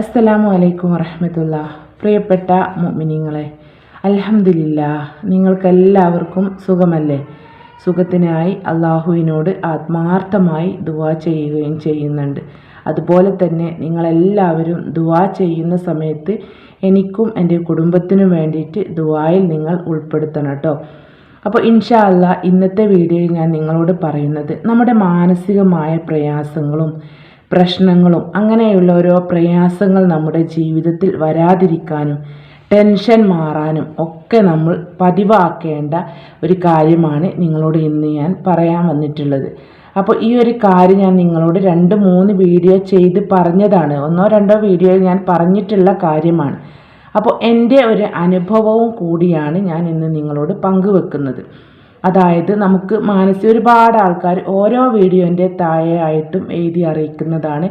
അസ്സലാമു അലൈക്കും വറഹമത്തുള്ള പ്രിയപ്പെട്ട മുഅ്മിനീങ്ങളെ അലഹമില്ല നിങ്ങൾക്കെല്ലാവർക്കും സുഖമല്ലേ? സുഖത്തിനായി അള്ളാഹുവിനോട് ആത്മാർത്ഥമായി ദുവാ ചെയ്യുകയും ചെയ്യുന്നുണ്ട്. അതുപോലെ തന്നെ നിങ്ങളെല്ലാവരും ദുവാ ചെയ്യുന്ന സമയത്ത് എനിക്കും എന്റെ കുടുംബത്തിനും വേണ്ടിയിട്ട് ദുവായിൽ നിങ്ങൾ ഉൾപ്പെടുത്തണം കേട്ടോ. അപ്പോൾ ഇൻഷാ അല്ല ഇന്നത്തെ വീഡിയോയിൽ ഞാൻ നിങ്ങളോട് പറയുന്നത് നമ്മുടെ മാനസികമായ പ്രയാസങ്ങളും പ്രശ്നങ്ങളും അങ്ങനെയുള്ള ഓരോ പ്രയാസങ്ങൾ നമ്മുടെ ജീവിതത്തിൽ വരാതിരിക്കാനും ടെൻഷൻ മാറാനും ഒക്കെ നമ്മൾ പതിവാക്കേണ്ട ഒരു കാര്യമാണ് നിങ്ങളോട് ഇന്ന് ഞാൻ പറയാൻ വന്നിട്ടുള്ളത്. അപ്പോൾ ഈ ഒരു കാര്യം ഞാൻ നിങ്ങളോട് രണ്ട് മൂന്ന് വീഡിയോ ചെയ്ത് പറഞ്ഞതാണ്. ഒന്നോ രണ്ടോ വീഡിയോ ഞാൻ പറഞ്ഞിട്ടുള്ള കാര്യമാണ്. അപ്പോൾ എന്റെ ഒരു അനുഭവവും കൂടിയാണ് ഞാൻ ഇന്ന് നിങ്ങളോട് പങ്കുവെക്കുന്നത്. അതായത് നമുക്ക് മാനസിക ഒരുപാട് ആൾക്കാർ ഓരോ വീഡിയോന്റെ താഴെയായിട്ടും എഴുതി അറിയിക്കുന്നതാണ്.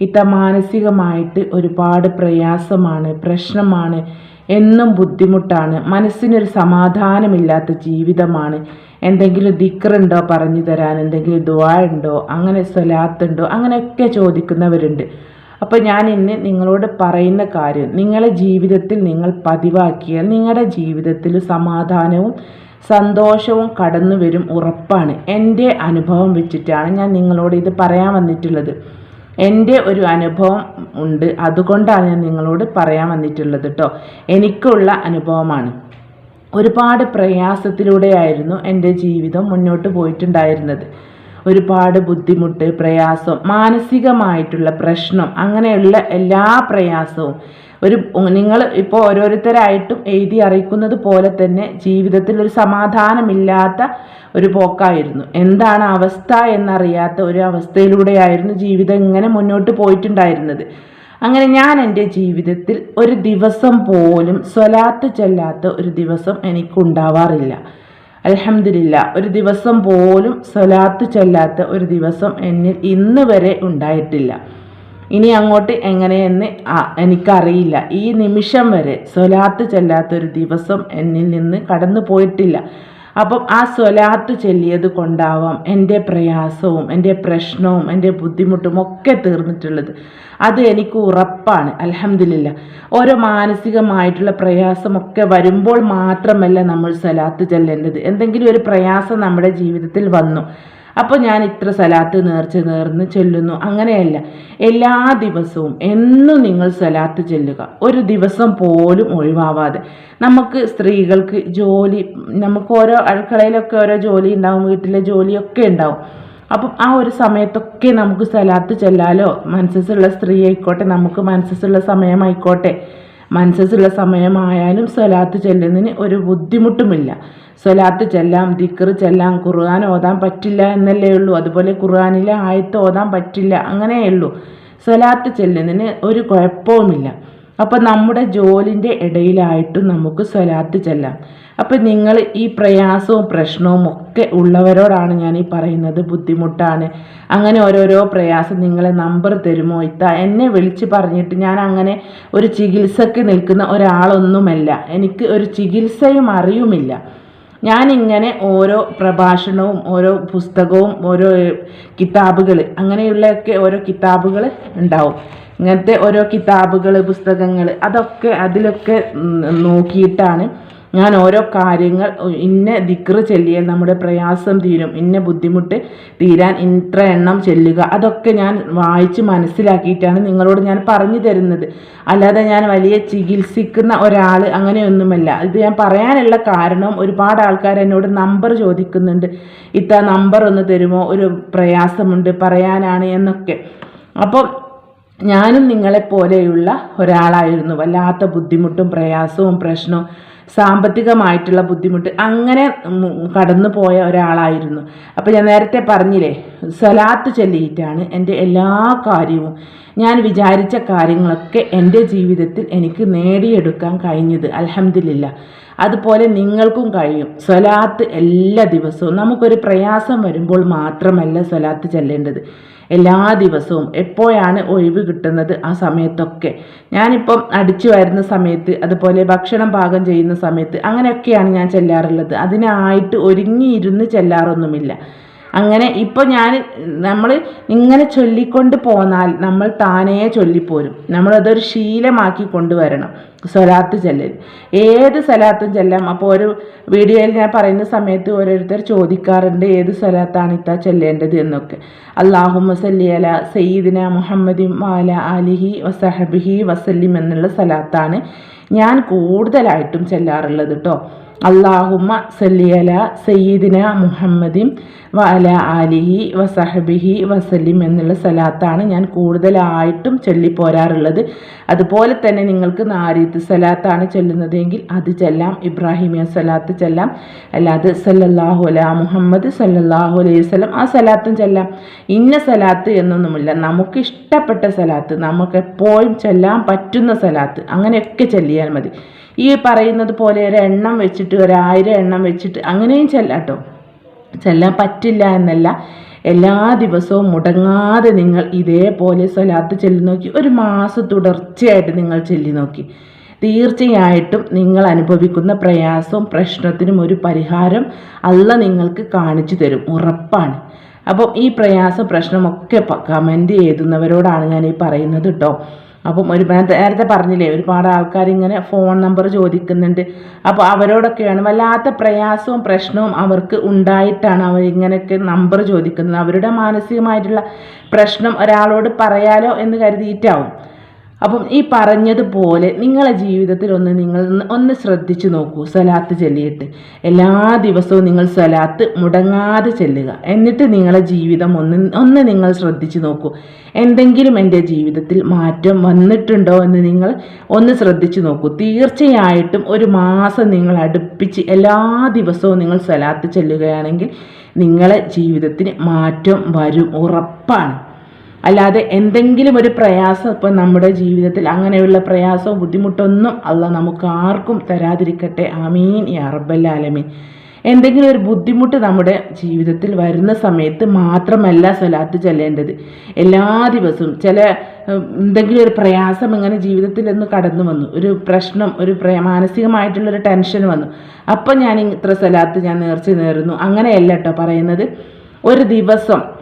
ഇത്ത മാനസികമായിട്ട് ഒരുപാട് പ്രയാസമാണ് പ്രശ്നമാണ് എന്നും ബുദ്ധിമുട്ടാണ് മനസ്സിനൊരു സമാധാനമില്ലാത്ത ജീവിതമാണ്. എന്തെങ്കിലും ദിക്കറുണ്ടോ പറഞ്ഞു തരാൻ എന്തെങ്കിലും ഉണ്ടോ അങ്ങനെ സ്വലാത്തുണ്ടോ അങ്ങനെയൊക്കെ ചോദിക്കുന്നവരുണ്ട്. അപ്പോൾ ഞാൻ ഇന്ന് നിങ്ങളോട് പറയുന്ന കാര്യം നിങ്ങളുടെ ജീവിതത്തിൽ നിങ്ങൾ പതിവാക്കിയാൽ നിങ്ങളുടെ ജീവിതത്തിൽ സമാധാനവും സന്തോഷവും കടന്നു വരും ഉറപ്പാണ്. എന്റെ അനുഭവം വെച്ചിട്ടാണ് ഞാൻ നിങ്ങളോട് ഇത് പറയാൻ വന്നിട്ടുള്ളത്. എന്റെ ഒരു അനുഭവം ഉണ്ട്. അതുകൊണ്ടാണ് ഞാൻ നിങ്ങളോട് പറയാൻ വന്നിട്ടുള്ളത് കേട്ടോ എനിക്കുള്ള അനുഭവമാണ്. ഒരുപാട് പ്രയാസത്തിലൂടെയായിരുന്നു എന്റെ ജീവിതം മുന്നോട്ട് പോയിട്ടുണ്ടായിരുന്നത്. ഒരുപാട് ബുദ്ധിമുട്ട് പ്രയാസം മാനസികമായിട്ടുള്ള പ്രശ്നം അങ്ങനെയുള്ള എല്ലാ പ്രയാസവും ഒരു നിങ്ങൾ ഇപ്പോൾ ഓരോരുത്തരായിട്ടും എഴുതി അറിയിക്കുന്നത് പോലെ തന്നെ ജീവിതത്തിൽ ഒരു സമാധാനമില്ലാത്ത ഒരു പോക്കായിരുന്നു. എന്താണ് അവസ്ഥ എന്നറിയാത്ത ഒരു അവസ്ഥയിലൂടെയായിരുന്നു ജീവിതം ഇങ്ങനെ മുന്നോട്ട് പോയിട്ടുണ്ടായിരുന്നത്. അങ്ങനെ ഞാൻ എന്റെ ജീവിതത്തിൽ ഒരു ദിവസം പോലും സ്വലാത്ത് ചെല്ലാത്ത ഒരു ദിവസം എനിക്കുണ്ടാവാറില്ല. അലഹമില്ല ഒരു ദിവസം പോലും സ്വലാത്ത് ചെല്ലാത്ത ഒരു ദിവസം എന്നിൽ ഇന്ന് വരെ ഉണ്ടായിട്ടില്ല. ഇനി അങ്ങോട്ട് എങ്ങനെയെന്ന് എനിക്കറിയില്ല. ഈ നിമിഷം വരെ സ്വലാത്ത് ചെല്ലാത്തൊരു ദിവസം എന്നിൽ നിന്ന് കടന്നു പോയിട്ടില്ല. അപ്പം ആ സ്വലാത്ത് ചൊല്ലിയത് കൊണ്ടാവാം എന്റെ പ്രയാസവും എന്റെ പ്രശ്നവും എന്റെ ബുദ്ധിമുട്ടും ഒക്കെ തീർന്നിട്ടുള്ളത്. അത് എനിക്ക് ഉറപ്പാണ് അലഹമില്ല ഓരോ മാനസികമായിട്ടുള്ള പ്രയാസമൊക്കെ വരുമ്പോൾ മാത്രമല്ല നമ്മൾ സ്വലാത്ത് ചെല്ലേണ്ടത്. എന്തെങ്കിലും ഒരു പ്രയാസം നമ്മുടെ ജീവിതത്തിൽ വന്നു. അപ്പോൾ ഞാൻ ഇത്ര സലാത്ത് നേർച്ച നേർന്ന് ചൊല്ലുന്നു. അങ്ങനെയല്ല. എല്ലാ ദിവസവും എന്നും നിങ്ങൾ സലാത്ത് ചെല്ലുക. ഒരു ദിവസം പോലും ഒഴിവാവാതെ. നമുക്ക് സ്ത്രീകൾക്ക് ജോലി നമുക്ക് ഓരോ അടുക്കളയിലൊക്കെ ഓരോ ജോലി ഉണ്ടാവും വീട്ടിലെ ജോലിയൊക്കെ ഉണ്ടാവും. അപ്പം ആ ഒരു സമയത്തൊക്കെ നമുക്ക് സ്ഥലത്ത് ചെല്ലാലോ? മനസ്സസ്സുള്ള സ്ത്രീ ആയിക്കോട്ടെ നമുക്ക് മനസ്സസ്സുള്ള സമയമായിക്കോട്ടെ മനസ്സുള്ള സമയമായാലും സ്വലാത്ത് ചെല്ലുന്നതിന് ഒരു ബുദ്ധിമുട്ടുമില്ല. സ്വലാത്ത് ചെല്ലാം ദിക്കർ ചെല്ലാം ഖുർആൻ ഓതാൻ പറ്റില്ല എന്നല്ലേ ഉള്ളൂ. അതുപോലെ ഖുർആാനിലെ ആയത്ത് ഓതാൻ പറ്റില്ല അങ്ങനെയേ ഉള്ളൂ. സ്വലാത്ത് ചെല്ലുന്നതിന് ഒരു കുഴപ്പവുമില്ല. അപ്പം നമ്മുടെ ജോലിന്റെ ഇടയിലായിട്ടും നമുക്ക് സ്വലാത്ത് ചെല്ലാം. അപ്പം നിങ്ങൾ ഈ പ്രയാസവും പ്രശ്നവും ഒക്കെ ഉള്ളവരോടാണ് ഞാൻ ഈ പറയുന്നത് ബുദ്ധിമുട്ടാണ്. അങ്ങനെ ഓരോരോ പ്രയാസം നിങ്ങളെ നമ്പർ തരുമോ? ഇത്ത എന്നെ വിളിച്ച് പറഞ്ഞിട്ട് ഞാൻ അങ്ങനെ ഒരു ചികിത്സക്ക് നിൽക്കുന്ന ഒരാളൊന്നുമല്ല. എനിക്ക് ഒരു ചികിത്സയും അറിയുമില്ല. ഞാനിങ്ങനെ ഓരോ പ്രഭാഷണവും ഓരോ പുസ്തകവും ഓരോ കിതാബുകൾ അങ്ങനെയുള്ളൊക്കെ ഓരോ കിതാബുകൾ ഉണ്ടാവും. ഇങ്ങനത്തെ ഓരോ കിതാബുകൾ പുസ്തകങ്ങൾ അതൊക്കെ അതിലൊക്കെ നോക്കിയിട്ടാണ് ഞാൻ ഓരോ കാര്യങ്ങൾ ഇന്ന ദിക്റ് ചെല്ലിയാൽ നമ്മുടെ പ്രയാസം തീരും ഇന്ന ബുദ്ധിമുട്ട് തീരാൻ ഇത്ര എണ്ണം ചെല്ലുക. അതൊക്കെ ഞാൻ വായിച്ച് മനസ്സിലാക്കിയിട്ടാണ് നിങ്ങളോട് ഞാൻ പറഞ്ഞു തരുന്നത്. അല്ലാതെ ഞാൻ വലിയ ചികിത്സിക്കുന്ന ഒരാൾ അങ്ങനെയൊന്നുമല്ല. ഇത് ഞാൻ പറയാനുള്ള കാരണം ഒരുപാട് ആൾക്കാർ എന്നോട് നമ്പർ ചോദിക്കുന്നുണ്ട്. ഇത്ര നമ്പർ ഒന്ന് തരുമോ? ഒരു പ്രയാസമുണ്ട് പറയാനാണ് എന്നൊക്കെ. അപ്പം ഞാനും നിങ്ങളെപ്പോലെയുള്ള ഒരാളായിരുന്നു. വല്ലാത്ത ബുദ്ധിമുട്ടും പ്രയാസവും പ്രശ്നവും സാമ്പത്തികമായിട്ടുള്ള ബുദ്ധിമുട്ട് അങ്ങനെ കടന്നു പോയ ഒരാളായിരുന്നു. അപ്പോൾ ഞാൻ നേരത്തെ പറഞ്ഞില്ലേ സലാത്ത് ചൊല്ലിയിട്ടാണ് എന്റെ എല്ലാ കാര്യവും. ഞാൻ വിചാരിച്ച കാര്യങ്ങളൊക്കെ എന്റെ ജീവിതത്തിൽ എനിക്ക് നേടിയെടുക്കാൻ കഴിഞ്ഞത്. അലഹമില്ല അതുപോലെ നിങ്ങൾക്കും കഴിയും. സ്വലാത്ത് എല്ലാ ദിവസവും. നമുക്കൊരു പ്രയാസം വരുമ്പോൾ മാത്രമല്ല സ്വലാത്ത് ചെല്ലേണ്ടത്. എല്ലാ ദിവസവും എപ്പോഴാണ് ഒഴിവ് കിട്ടുന്നത് ആ സമയത്തൊക്കെ. ഞാനിപ്പം അടിച്ചു വരുന്ന സമയത്ത് അതുപോലെ ഭക്ഷണം പാകം ചെയ്യുന്ന സമയത്ത് അങ്ങനെയൊക്കെയാണ് ഞാൻ ചെല്ലാറുള്ളത്. അതിനായിട്ട് ഒരുങ്ങിയിരുന്ന് ചെല്ലാറൊന്നുമില്ല. അങ്ങനെ ഇപ്പോൾ ഞാൻ നമ്മൾ ഇങ്ങനെ ചൊല്ലിക്കൊണ്ട് പോന്നാൽ നമ്മൾ താനേ ചൊല്ലിപ്പോരും. നമ്മളതൊരു ശീലമാക്കി കൊണ്ടുവരണം. സ്വലാത്ത് ചെല്ലൽ ഏത് സ്വലാത്തും ചെല്ലാം. അപ്പോൾ ഒരു വീഡിയോയിൽ ഞാൻ പറയുന്ന സമയത്ത് ഓരോരുത്തർ ചോദിക്കാറുണ്ട് ഏത് സ്വലാത്താണ് ഇത്ത ചെല്ലേണ്ടത് എന്നൊക്കെ. അള്ളാഹുമ സല്ലി അല സയ്യിദിന മുഹമ്മദി മാല അലിഹി വസഹബിഹി വസല്ലിം എന്നുള്ള സ്വലാത്താണ് ഞാൻ കൂടുതലായിട്ടും ചെല്ലാറുള്ളത് കേട്ടോ അള്ളാഹുമ്മ സല്ലിയല സയ്യിദിന മുഹമ്മദിൻ വഅല ആലിഹി വസഹബിഹി വസല്ലിം എന്നുള്ള സലാത്താണ് ഞാൻ കൂടുതലായിട്ടും ചൊല്ലിപ്പോരാറുള്ളത് അതുപോലെ തന്നെ നിങ്ങൾക്ക് നാരീത്ത് സലാത്താണ് ചൊല്ലുന്നതെങ്കിൽ അത് ചെല്ലാം ഇബ്രാഹിമിയ സലാത്ത് ചെല്ലാം അല്ലാതെ സല്ലല്ലാഹു അല മുഹമ്മദ് സല്ലല്ലാഹു അലൈഹി സ്വലം ആ സലാത്തും ചെല്ലാം. ഇന്ന സലാത്ത് എന്നൊന്നുമില്ല നമുക്ക് ഇഷ്ടപ്പെട്ട സലാത്ത് നമുക്ക് എപ്പോഴും ചെല്ലാൻ പറ്റുന്ന സലാത്ത് അങ്ങനെയൊക്കെ ചെല്ലിയാൽ മതി. ഈ പറയുന്നത് പോലെ ഒരു എണ്ണം വെച്ചിട്ട് ഒരായിരം എണ്ണം വെച്ചിട്ട് അങ്ങനെയും ചെല്ലാട്ടോ ചെല്ലാൻ പറ്റില്ല എന്നല്ല. എല്ലാ ദിവസവും മുടങ്ങാതെ നിങ്ങൾ ഇതേപോലെ സ്വലാത്ത് ചെല്ലി നോക്കി. ഒരു മാസം തുടർച്ചയായിട്ട് നിങ്ങൾ ചെല്ലി നോക്കി. തീർച്ചയായിട്ടും നിങ്ങൾ അനുഭവിക്കുന്ന പ്രയാസവും പ്രശ്നത്തിനും ഒരു പരിഹാരം അല്ല നിങ്ങൾക്ക് കാണിച്ചു തരും. ഉറപ്പാണ്. അപ്പം ഈ പ്രയാസ പ്രശ്നമൊക്കെ കമന്റ് എഴുതുന്നവരോടാണ് ഞാൻ ഈ പറയുന്നത് കേട്ടോ അപ്പം ഒരു നേരത്തെ പറഞ്ഞില്ലേ ഒരുപാട് ആൾക്കാർ ഇങ്ങനെ ഫോൺ നമ്പർ ചോദിക്കുന്നുണ്ട്. അപ്പോൾ അവരോടൊക്കെയാണ് വല്ലാത്ത പ്രയാസവും പ്രശ്നവും അവർക്ക് ഉണ്ടായിട്ടാണ് അവർ ഇങ്ങനെയൊക്കെ നമ്പർ ചോദിക്കുന്നത്. അവരുടെ മാനസികമായിട്ടുള്ള പ്രശ്നം ഒരാളോട് പറയാലോ എന്ന് കരുതിയിട്ടാവും. അപ്പം ഈ പറഞ്ഞതുപോലെ നിങ്ങളെ ജീവിതത്തിൽ ഒന്ന് നിങ്ങൾ ഒന്ന് ശ്രദ്ധിച്ചു നോക്കൂ. സലാത്ത് ചൊല്ലിയിട്ട്. എല്ലാ ദിവസവും നിങ്ങൾ സലാത്ത് മുടങ്ങാതെ ചെല്ലുക. എന്നിട്ട് നിങ്ങളെ ജീവിതം ഒന്ന് ഒന്ന് നിങ്ങൾ ശ്രദ്ധിച്ചു നോക്കൂ. എന്തെങ്കിലും എന്റെ ജീവിതത്തിൽ മാറ്റം വന്നിട്ടുണ്ടോ എന്ന് നിങ്ങൾ ഒന്ന് ശ്രദ്ധിച്ചു നോക്കൂ. തീർച്ചയായിട്ടും ഒരു മാസം നിങ്ങൾ അടുപ്പിച്ച് എല്ലാ ദിവസവും നിങ്ങൾ സലാത്ത് ചെല്ലുകയാണെങ്കിൽ നിങ്ങളെ ജീവിതത്തിന് മാറ്റം വരും ഉറപ്പാണ്. അല്ലാതെ എന്തെങ്കിലും ഒരു പ്രയാസം ഇപ്പം നമ്മുടെ ജീവിതത്തിൽ അങ്ങനെയുള്ള പ്രയാസവും ബുദ്ധിമുട്ടൊന്നും അല്ല നമുക്ക് ആർക്കും തരാതിരിക്കട്ടെ. ആമീൻ. ഈ അറബല്ലാലമീൻ എന്തെങ്കിലും ഒരു ബുദ്ധിമുട്ട് നമ്മുടെ ജീവിതത്തിൽ വരുന്ന സമയത്ത് മാത്രമല്ല സ്വലാത്ത് ചെല്ലേണ്ടത്. എല്ലാ ദിവസവും ചില എന്തെങ്കിലും ഒരു പ്രയാസം ഇങ്ങനെ ജീവിതത്തിൽ ഒന്ന് കടന്നു വന്നു. ഒരു പ്രശ്നം ഒരു മാനസികമായിട്ടുള്ളൊരു ടെൻഷൻ വന്നു. അപ്പം ഞാൻ ഇത്ര സ്വലാത്ത് ഞാൻ നേർച്ച നേരുന്നു. അങ്ങനെയല്ല കേട്ടോ പറയുന്നത്. ഒരു ദിവസം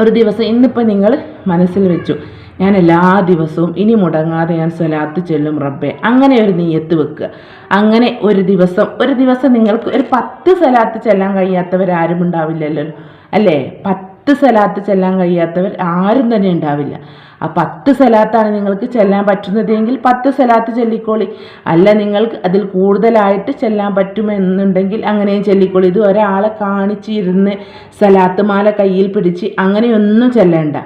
ഒരു ദിവസം ഇന്നിപ്പോൾ നിങ്ങൾ മനസ്സിൽ വെച്ചു. ഞാൻ എല്ലാ ദിവസവും ഇനി മുടങ്ങാതെ ഞാൻ സ്വലാത്ത് ചെല്ലും റബ്ബെ. അങ്ങനെ ഒരു നീയത്ത് വെക്കുക. അങ്ങനെ ഒരു ദിവസം ഒരു ദിവസം നിങ്ങൾക്ക് ഒരു പത്ത് സ്വലാത്ത് ചെല്ലാൻ കഴിയാത്തവരാരും ഉണ്ടാവില്ലല്ലോ. അല്ലേ? പത്ത് സ്വലാത്ത് ചെല്ലാൻ കഴിയാത്തവർ ആരും തന്നെ ഉണ്ടാവില്ല. ആ പത്ത് സലാത്താണ് നിങ്ങൾക്ക് ചെല്ലാൻ പറ്റുന്നതെങ്കിൽ പത്ത് സലാത്ത് ചെല്ലിക്കോളി. അല്ല നിങ്ങൾക്ക് അതിൽ കൂടുതലായിട്ട് ചെല്ലാൻ പറ്റുമെന്നുണ്ടെങ്കിൽ അങ്ങനെയും ചെല്ലിക്കോളി. ഇത് ഒരാളെ കാണിച്ചിരുന്ന് സലാത്ത് മാല കയ്യിൽ പിടിച്ച് അങ്ങനെയൊന്നും ചെല്ലേണ്ട.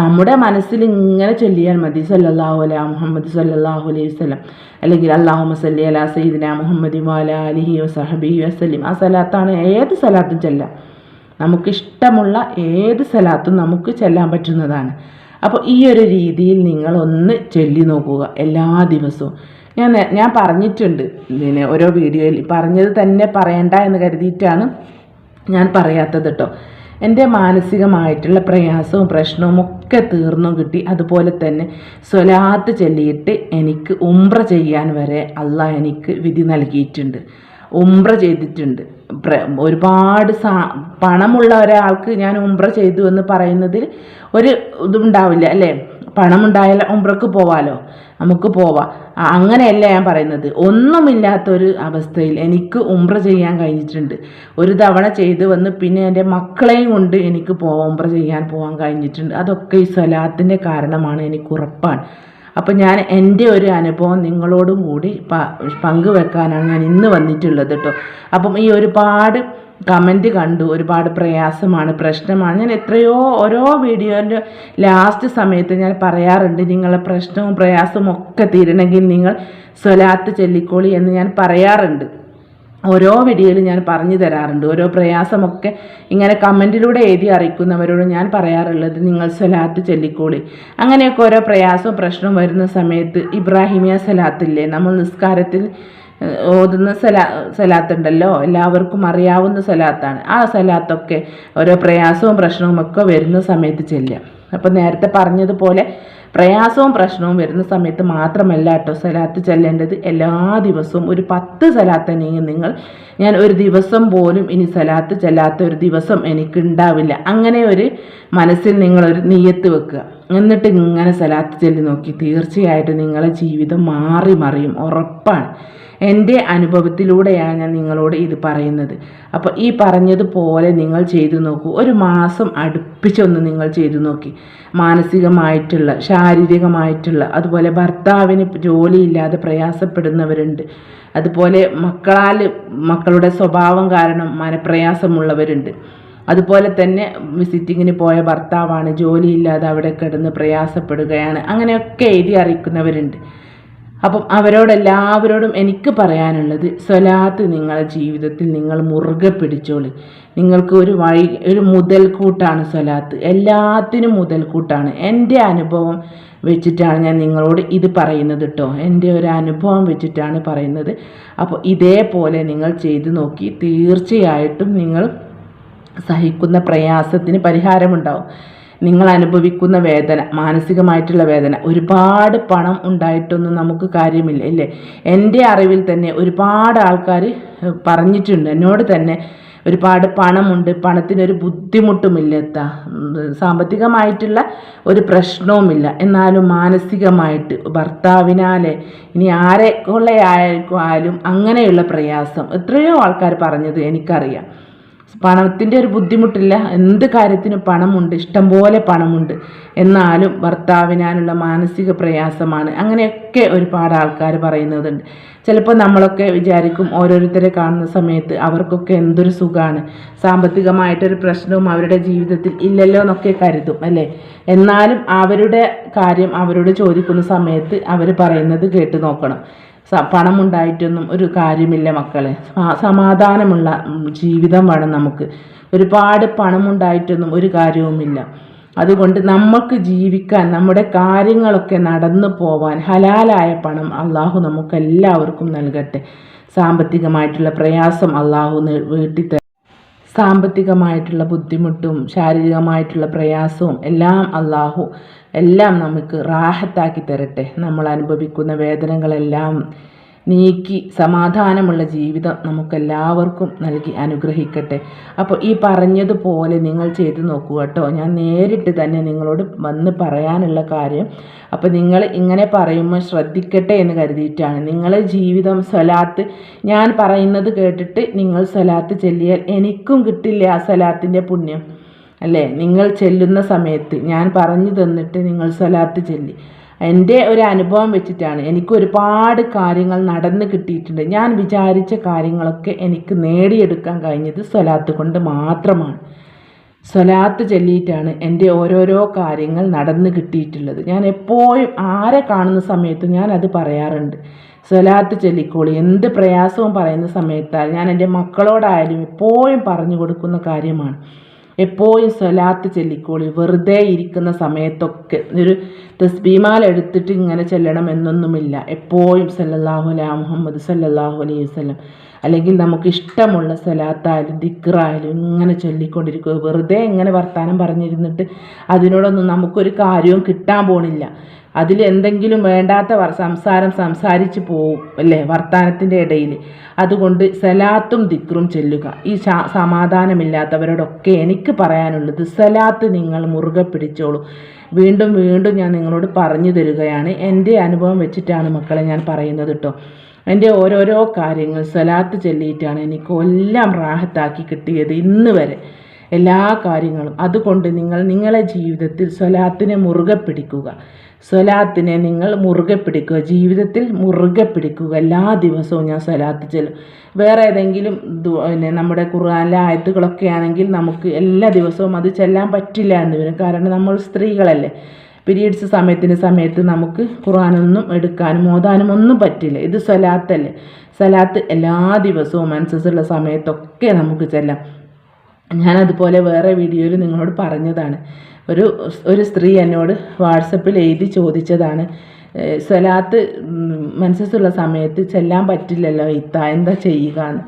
നമ്മുടെ മനസ്സിൽ ഇങ്ങനെ ചൊല്ലിയാൽ മതി. സല്ലാഹു അല മുഹമ്മദ് സല്ലാഹു അലൈഹി വസ്ലം അല്ലെങ്കിൽ അള്ളാഹു മസല്ലി അല സയ്യിദിന മുഹമ്മദ് വാല അലിഹി വസഹബി വസ്ലിം ആ സലാത്താണ് ഏത് സലാത്തും ചെല്ലാം. നമുക്കിഷ്ടമുള്ള ഏത് സലാത്തും നമുക്ക് ചെല്ലാൻ പറ്റുന്നതാണ്. അപ്പോൾ ഈ ഒരു രീതിയിൽ നിങ്ങളൊന്ന് ചൊല്ലി നോക്കുക എല്ലാ ദിവസവും. ഞാൻ ഞാൻ പറഞ്ഞിട്ടുണ്ട് പിന്നെ ഓരോ വീഡിയോയിൽ പറഞ്ഞത് തന്നെ പറയണ്ട എന്ന് കരുതിയിട്ടാണ് ഞാൻ പറയാത്തത് കേട്ടോ എന്റെ മാനസികമായിട്ടുള്ള പ്രയാസവും പ്രശ്നവും ഒക്കെ തീർന്നു കിട്ടി. അതുപോലെ തന്നെ സ്വലാത്ത് ചൊല്ലിയിട്ട് എനിക്ക് ഉംറ ചെയ്യാൻ വരെ അല്ല എനിക്ക് വിധി നൽകിയിട്ടുണ്ട്. ഉംറ ചെയ്തിട്ടുണ്ട്. ഒരുപാട് സാ പണമുള്ള ഒരാൾക്ക് ഞാൻ ഉംറ ചെയ്തു എന്ന് പറയുന്നതിൽ ഒരു ഇതുണ്ടാവില്ല അല്ലേ? പണമുണ്ടായാൽ ഉംറക്ക് പോവാലോ? നമുക്ക് പോവാം. അങ്ങനെയല്ല ഞാൻ പറയുന്നത്. ഒന്നുമില്ലാത്തൊരു അവസ്ഥയിൽ എനിക്ക് ഉംറ ചെയ്യാൻ കഴിഞ്ഞിട്ടുണ്ട്. ഒരു തവണ ചെയ്ത് വന്ന് പിന്നെ എന്റെ മക്കളെയും കൊണ്ട് എനിക്ക് പോവാം ഉംറ ചെയ്യാൻ പോകാൻ കഴിഞ്ഞിട്ടുണ്ട്. അതൊക്കെ ഈ സ്വലാത്തിന്റെ കാരണമാണ് എനിക്ക് ഉറപ്പാണ്. അപ്പം ഞാൻ എന്റെ ഒരു അനുഭവം നിങ്ങളോടും കൂടി പങ്കുവെക്കാനാണ് ഞാൻ ഇന്ന് വന്നിട്ടുള്ളത് കേട്ടോ അപ്പം ഈ ഒരുപാട് കമന്റ് കണ്ടു ഒരുപാട് പ്രയാസമാണ് പ്രശ്നമാണ്. ഞാൻ എത്രയോ ഓരോ വീഡിയോന്റെ ലാസ്റ്റ് സമയത്ത് ഞാൻ പറയാറുണ്ട് നിങ്ങളെ പ്രശ്നവും പ്രയാസവും ഒക്കെ തീരണമെങ്കിൽ നിങ്ങൾ സ്വലാത്ത് ചെല്ലിക്കോളി എന്ന് ഞാൻ പറയാറുണ്ട്. ഓരോ വീഡിയോയിലും ഞാൻ പറഞ്ഞു തരാറുണ്ട്. ഓരോ പ്രയാസമൊക്കെ ഇങ്ങനെ കമന്റിലൂടെ എഴുതി അറിയിക്കുന്നവരോട് ഞാൻ പറയാറുള്ളത് നിങ്ങൾ സലാത്ത് ചൊല്ലിക്കോളി. അങ്ങനെയൊക്കെ ഓരോ പ്രയാസവും പ്രശ്നവും വരുന്ന സമയത്ത് ഇബ്രാഹിമിയ സലാത്തില്ലേ? നമ്മൾ നിസ്കാരത്തിൽ ഓതുന്ന സലാ സലാത്തുണ്ടല്ലോ? എല്ലാവർക്കും അറിയാവുന്ന സലാത്താണ്. ആ സലാത്തൊക്കെ ഓരോ പ്രയാസവും പ്രശ്നവും ഒക്കെ വരുന്ന സമയത്ത് ചെല്ലുക. അപ്പോൾ നേരത്തെ പറഞ്ഞതുപോലെ പ്രയാസവും പ്രശ്നവും വരുന്ന സമയത്ത് മാത്രമല്ല കേട്ടോ സലാത്ത് ചെല്ലേണ്ടത്. എല്ലാ ദിവസവും ഒരു പത്ത് സലാത്തനെയും നിങ്ങൾ ഞാൻ ഒരു ദിവസം പോലും ഇനി സലാത്ത് ചെല്ലാത്ത ഒരു ദിവസം എനിക്ക് ഉണ്ടാവില്ല അങ്ങനെ ഒരു മനസ്സിൽ നിങ്ങളൊരു നീയത്ത് വെക്കുക. എന്നിട്ട് ഇങ്ങനെ സലാത്ത് ചെല്ലി നോക്കി. തീർച്ചയായിട്ടും നിങ്ങളെ ജീവിതം മാറി മറിയും. ഉറപ്പാണ്. എന്റെ അനുഭവത്തിലൂടെയാണ് ഞാൻ നിങ്ങളോട് ഇത് പറയുന്നത്. അപ്പോൾ ഈ പറഞ്ഞതുപോലെ നിങ്ങൾ ചെയ്തു നോക്കൂ. ഒരു മാസം അടുപ്പിച്ചൊന്ന് നിങ്ങൾ ചെയ്തു നോക്കി. മാനസികമായിട്ടുള്ള ശാരീരികമായിട്ടുള്ള അതുപോലെ ഭർത്താവിന് ജോലിയില്ലാതെ പ്രയാസപ്പെടുന്നവരുണ്ട്. അതുപോലെ മക്കളാൽ മക്കളുടെ സ്വഭാവം കാരണം മനപ്രയാസമുള്ളവരുണ്ട്. അതുപോലെ തന്നെ വിസിറ്റിങ്ങിന് പോയ ഭർത്താവാണ് ജോലിയില്ലാതെ അവിടെ കിടന്ന് പ്രയാസപ്പെടുകയാണ്. അങ്ങനെയൊക്കെ എഴുതി അറിയിക്കുന്നവരുണ്ട്. അപ്പം അവരോടെല്ലാവരോടും എനിക്ക് പറയാനുള്ളത് സ്വലാത്ത് നിങ്ങളുടെ ജീവിതത്തിൽ നിങ്ങൾ മുറുകെ പിടിച്ചോളി. നിങ്ങൾക്ക് ഒരു വഴി ഒരു മുതൽക്കൂട്ടാണ് സ്വലാത്ത്. എല്ലാത്തിനും മുതൽക്കൂട്ടാണ്. എന്റെ അനുഭവം വെച്ചിട്ടാണ് ഞാൻ നിങ്ങളോട് ഇത് പറയുന്നത് കേട്ടോ എന്റെ ഒരു അനുഭവം വെച്ചിട്ടാണ് പറയുന്നത്. അപ്പോൾ ഇതേപോലെ നിങ്ങൾ ചെയ്തു നോക്കി തീർച്ചയായിട്ടും നിങ്ങൾ സഹിക്കുന്ന പ്രയാസത്തിന് പരിഹാരമുണ്ടാവും. നിങ്ങൾ അനുഭവിക്കുന്ന വേദന മാനസികമായിട്ടുള്ള വേദന ഒരുപാട് പണം ഉണ്ടായിട്ടൊന്നും നമുക്ക് കാര്യമില്ല ഇല്ലേ? എന്റെ അറിവിൽ തന്നെ ഒരുപാട് ആൾക്കാർ പറഞ്ഞിട്ടുണ്ട്. എന്നോട് തന്നെ ഒരുപാട് പണമുണ്ട് പണത്തിനൊരു ബുദ്ധിമുട്ടുമില്ല എത്താ സാമ്പത്തികമായിട്ടുള്ള ഒരു പ്രശ്നവുമില്ല. എന്നാലും മാനസികമായിട്ട് ഭർത്താവിനാലെ ഇനി ആരെ കൊള്ളയായാലും അങ്ങനെയുള്ള പ്രയാസം എത്രയോ ആൾക്കാർ പറഞ്ഞത് എനിക്കറിയാം. പണത്തിന്റെ ഒരു ബുദ്ധിമുട്ടില്ല. എന്ത് കാര്യത്തിനും പണമുണ്ട്. ഇഷ്ടംപോലെ പണമുണ്ട്. എന്നാലും ഭർത്താവിനാനുള്ള മാനസിക പ്രയാസമാണ്. അങ്ങനെയൊക്കെ ഒരുപാട് ആൾക്കാർ പറയുന്നതുണ്ട്. ചിലപ്പോൾ നമ്മളൊക്കെ വിചാരിക്കും ഓരോരുത്തരെ കാണുന്ന സമയത്ത് അവർക്കൊക്കെ എന്തൊരു സുഖമാണ് സാമ്പത്തികമായിട്ടൊരു പ്രശ്നവും അവരുടെ ജീവിതത്തിൽ ഇല്ലല്ലോ എന്നൊക്കെ കരുതും അല്ലേ? എന്നാലും അവരുടെ കാര്യം അവരോട് ചോദിക്കുന്ന സമയത്ത് അവർ പറയുന്നത് കേട്ട് നോക്കണം. പണമുണ്ടായിട്ടൊന്നും ഒരു കാര്യമില്ല മക്കളെ. സമാധാനമുള്ള ജീവിതം വേണം നമുക്ക്. ഒരുപാട് പണമുണ്ടായിട്ടൊന്നും ഒരു കാര്യവുമില്ല. അതുകൊണ്ട് നമുക്ക് ജീവിക്കാൻ നമ്മുടെ കാര്യങ്ങളൊക്കെ നടന്നു പോവാൻ ഹലാലായ പണം അള്ളാഹു നമുക്കെല്ലാവർക്കും നൽകട്ടെ. സാമ്പത്തികമായിട്ടുള്ള പ്രയാസം അള്ളാഹു വീട്ടി സാമ്പത്തികമായിട്ടുള്ള ബുദ്ധിമുട്ടും ശാരീരികമായിട്ടുള്ള പ്രയാസവും എല്ലാം അള്ളാഹു എല്ലാം നമുക്ക് റാഹത്താക്കി തരട്ടെ. നമ്മൾ അനുഭവിക്കുന്ന വേദനകളെല്ലാം നീക്കി സമാധാനമുള്ള ജീവിതം നമുക്കെല്ലാവർക്കും നൽകി അനുഗ്രഹിക്കട്ടെ. അപ്പോൾ ഈ പറഞ്ഞതുപോലെ നിങ്ങൾ ചെയ്ത് നോക്കുക കേട്ടോ. ഞാൻ നേരിട്ട് തന്നെ നിങ്ങളോട് വന്ന് പറയാനുള്ള കാര്യം അപ്പോൾ നിങ്ങൾ ഇങ്ങനെ പറയുമ്പോൾ ശ്രദ്ധിക്കട്ടെ എന്ന് കരുതിയിട്ടാണ്. നിങ്ങളെ ജീവിതം സ്വലാത്ത് ഞാൻ പറയുന്നത് കേട്ടിട്ട് നിങ്ങൾ സ്വലാത്ത് ചെല്ലിയാൽ എനിക്കും കിട്ടില്ല ആ സ്വലാത്തിന്റെ പുണ്യം? അല്ലേ? നിങ്ങൾ ചെല്ലുന്ന സമയത്ത് ഞാൻ പറഞ്ഞു തന്നിട്ട് നിങ്ങൾ സ്വലാത്ത് ചെല്ലി. എന്റെ ഒരു അനുഭവം വെച്ചിട്ടാണ് എനിക്ക് ഒരുപാട് കാര്യങ്ങൾ നടന്ന് കിട്ടിയിട്ടുണ്ട്. ഞാൻ വിചാരിച്ച കാര്യങ്ങളൊക്കെ എനിക്ക് നേടിയെടുക്കാൻ കഴിഞ്ഞത് സ്വലാത്ത് കൊണ്ട് മാത്രമാണ്. സ്വലാത്ത് ചൊല്ലിയിട്ടാണ് എന്റെ ഓരോരോ കാര്യങ്ങൾ നടന്ന് കിട്ടിയിട്ടുള്ളത്. ഞാൻ എപ്പോഴും ആരെ കാണുന്ന സമയത്തും ഞാൻ അത് പറയാറുണ്ട്. സ്വലാത്ത് ചൊല്ലിക്കോളി. എന്ത് പ്രയാസവും പറയുന്ന സമയത്താൽ ഞാൻ എന്റെ മക്കളോടായാലും എപ്പോഴും പറഞ്ഞു കൊടുക്കുന്ന കാര്യമാണ്. എപ്പോഴും സ്വലാത്ത് ചൊല്ലിക്കോളി. വെറുതെ ഇരിക്കുന്ന സമയത്തൊക്കെ ഒരു തസ്ബീമാല എടുത്തിട്ട് ഇങ്ങനെ ചെല്ലണം എന്നൊന്നുമില്ല എപ്പോഴും സല്ലല്ലാഹു അലാ മുഹമ്മദ് സല്ലല്ലാഹു അലൈഹി വസല്ലം. അല്ലെങ്കിൽ നമുക്ക് ഇഷ്ടമുള്ള സ്ഥലത്തായാലും ദിക്റായാലും ഇങ്ങനെ ചൊല്ലിക്കൊണ്ടിരിക്കുക. വെറുതെ ഇങ്ങനെ വർത്തമാനം പറഞ്ഞിരുന്നിട്ട് അതിനോടൊന്നും നമുക്കൊരു കാര്യവും കിട്ടാൻ പോണില്ല. അതിൽ എന്തെങ്കിലും വേണ്ടാത്ത സംസാരം സംസാരിച്ച് പോവും അല്ലേ? വർത്തമാനത്തിന്റെ ഇടയിൽ. അതുകൊണ്ട് സലാത്തും ദിക്റും ചെല്ലുക. ഈ സമാധാനമില്ലാത്തവരോടൊക്കെ എനിക്ക് പറയാനുള്ളത് സലാത്ത് നിങ്ങൾ മുറുകെ പിടിച്ചോളൂ. വീണ്ടും വീണ്ടും ഞാൻ നിങ്ങളോട് പറഞ്ഞു തരികയാണ്. എന്റെ അനുഭവം വെച്ചിട്ടാണ് മക്കളെ ഞാൻ പറയുന്നത് കേട്ടോ. എന്റെ ഓരോരോ കാര്യങ്ങൾ സലാത്ത് ചൊല്ലിയിട്ടാണ് എനിക്ക് എല്ലാം റാഹത്താക്കി കിട്ടിയത് ഇന്ന് വരെ. എല്ലാ കാര്യങ്ങളും. അതുകൊണ്ട് നിങ്ങൾ നിങ്ങളെ ജീവിതത്തിൽ സ്വലാത്തിനെ മുറുകെ പിടിക്കുക. സ്വലാത്തിനെ നിങ്ങൾ മുറുകെ പിടിക്കുക. ജീവിതത്തിൽ മുറുകെ പിടിക്കുക. എല്ലാ ദിവസവും ഞാൻ സ്വലാത്ത് ചെല്ലും. വേറെ ഏതെങ്കിലും പിന്നെ നമ്മുടെ ഖുർആാനിലെ ആയത്തുകളൊക്കെ ആണെങ്കിൽ നമുക്ക് എല്ലാ ദിവസവും അത് ചെല്ലാൻ പറ്റില്ല എന്ന് വരും കാരണം നമ്മൾ സ്ത്രീകളല്ലേ. പീരീഡ്സ് സമയത്തിന് സമയത്ത് നമുക്ക് ഖുർആാനൊന്നും എടുക്കാനും ഓതാനും ഒന്നും പറ്റില്ല. ഇത് സ്വലാത്തല്ലേ സ്വലാത്ത് എല്ലാ ദിവസവും മനസ്സുള്ള സമയത്തൊക്കെ നമുക്ക് ചെല്ലാം. ഞാനതുപോലെ വേറെ വീഡിയോയിൽ നിങ്ങളോട് പറഞ്ഞതാണ്. ഒരു ഒരു സ്ത്രീ എന്നോട് വാട്സപ്പിൽ എഴുതി ചോദിച്ചതാണ് സ്വലാത്ത് മനസ്സുള്ള സമയത്ത് ചെല്ലാൻ പറ്റില്ലല്ലോ ഇത്ത എന്താ ചെയ്യുക എന്ന്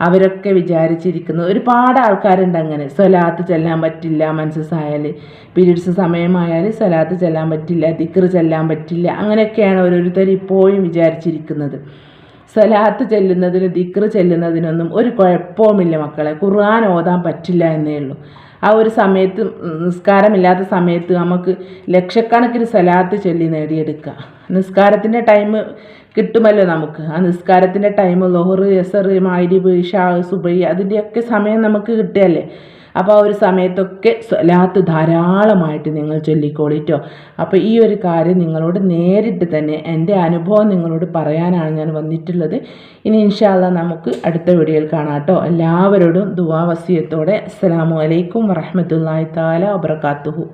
അവരൊക്കെ വിചാരിച്ചിരിക്കുന്നു. ഒരുപാട് ആൾക്കാരുണ്ട് അങ്ങനെ. സ്വലാത്ത് ചെല്ലാൻ പറ്റില്ല മനസ്സായാൽ പീരീഡ്സ് സമയമായാൽ സ്വലാത്ത് ചെല്ലാൻ പറ്റില്ല ദിക്ർ ചെല്ലാൻ പറ്റില്ല. അങ്ങനെയൊക്കെയാണ് ഓരോരുത്തർ ഇപ്പോഴും വിചാരിച്ചിരിക്കുന്നത്. സ്വലാത്ത് ചെല്ലുന്നതിന് ദിക്ർ ചെല്ലുന്നതിനൊന്നും ഒരു കുഴപ്പവുമില്ല മക്കളെ. ഖുർആൻ ഓതാൻ പറ്റില്ല എന്നേ ഉള്ളൂ. ആ ഒരു സമയത്ത് നിസ്കാരമില്ലാത്ത സമയത്ത് നമുക്ക് ലക്ഷക്കണക്കിന് സലാത്ത് ചൊല്ലി നേടിയെടുക്കുക. നിസ്കാരത്തിന്റെ ടൈം കിട്ടുമല്ലോ നമുക്ക്. ആ നിസ്കാരത്തിന്റെ ടൈം ലോഹർ എസർ മാരിബ് ഇഷാ സുബൈ അതിന്റെയൊക്കെ സമയം നമുക്ക് കിട്ടുകയല്ലേ? അപ്പോൾ ആ ഒരു സമയത്തൊക്കെ സ്വലാത്ത് ധാരാളമായിട്ട് നിങ്ങൾ ചൊല്ലിക്കോളിട്ടോ. അപ്പോൾ ഈ ഒരു കാര്യം നിങ്ങളോട് നേരിട്ട് തന്നെ എന്റെ അനുഭവം നിങ്ങളോട് പറയാനാണ് ഞാൻ വന്നിട്ടുള്ളത്. ഇനി ഇൻഷാല്ല നമുക്ക് അടുത്ത വീഡിയോയിൽ കാണാം കേട്ടോ എല്ലാവരോടും ദുവാവസ്യത്തോടെ അസ്സലാമു അലൈക്കും വറഹമത്തല്ലാഹി താല വബർക്കാത്തുഹു